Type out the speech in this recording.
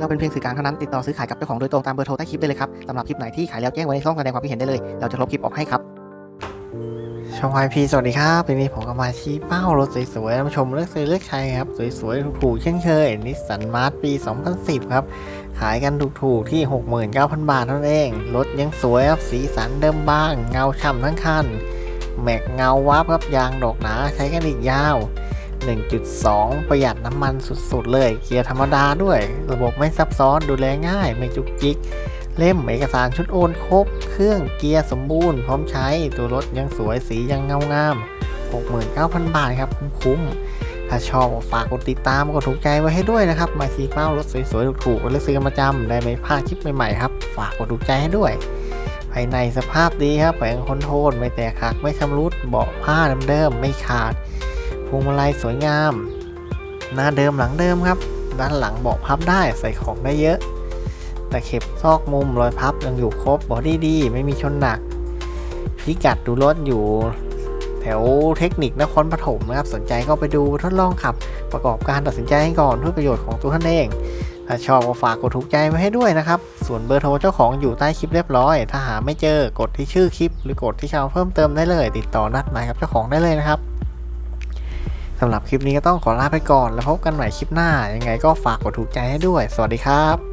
เราเป็นเพียงสื่อกลางเท่านั้นติดต่อซื้อขายกับเจ้าของโดยตรงตามเบอร์โทรใต้คลิปได้เลยครับสำหรับคลิปไหนที่ขายแล้วแจ้งไว้ในช่องแสดงความคิดเห็นได้เลย เราจะลบคลิปออกให้ครับช่องไอพีสวัสดีครับวันนี้ผมก็มาชี้เป้ารถสวยๆท่านผู้ชมเลือกซื้อเลือกใช้ครับ สวยๆ ถูกๆ เช่นเคยนิสสันมาร์ทปี 2010 ครับ ขายกันถูกๆ ที่ 69,000 บาทเท่านั้นเอง รถยังสวยครับ สีสันเดิมบ้าง เงาฉ่ำทั้งคัน แม็กเงาวับครับ ยางดอกหนาใช้กันอีกยาว 1.2 ประหยัดน้ำมันสุดๆ เลย เกียร์ธรรมดาด้วย ระบบไม่ซับซ้อนดูแลง่าย ไม่จุกจิก เล่มเอกสารชุดโอนครบ เครื่องเกียร์สมบูรณ์ พร้อมใช้ ตัวรถยังสวยสียังเงางาม 69,000 บาทครับคุ้มๆถ้าชอบฝากกดติดตามกดถูกใจไว้ให้ด้วยนะครับ มาซีเป้ารถสวยๆ ถูกๆไว้เลือกซื้อกันประจำได้ไม่พลาดคลิปใหม่ๆครับ ฝากกดถูกใจให้ด้วยภายในสภาพดีครับแผงคอนโทรลไม่แตกหักไม่ชำรุดเบาะผ้าเดิมๆไม่ขาด พวงมาลัยสวยงาม หน้าเดิมหลังเดิมครับ ด้านหลังเบาะพับได้ใส่ของได้เยอะแต่เข็บซอกมุมรอยพับยังอยู่ครบบอดี้ดี ไม่มีชนหนัก พิกัดดูรถอยู่แถวเทคนิคนครปฐมนะครับ สนใจก็ไปดูทดลองขับ ประกอบการตัดสินใจให้ก่อนเพื่อประโยชน์ของตัวท่านเอง ถ้าชอบก็ฝากกดถูกใจไว้ให้ด้วยนะครับ ส่วนเบอร์โทรเจ้าของอยู่ใต้คลิปเรียบร้อย ถ้าหาไม่เจอกดที่ชื่อคลิป หรือกดที่ชาวเพิ่มเติมได้เลย ติดต่อนัดหมายกับเจ้าของได้เลยนะครับ สำหรับคลิปนี้ก็ต้องขอลาไปก่อน แล้วพบกันใหม่คลิปหน้า ยังไงก็ฝากกดถูกใจให้ด้วย สวัสดีครับ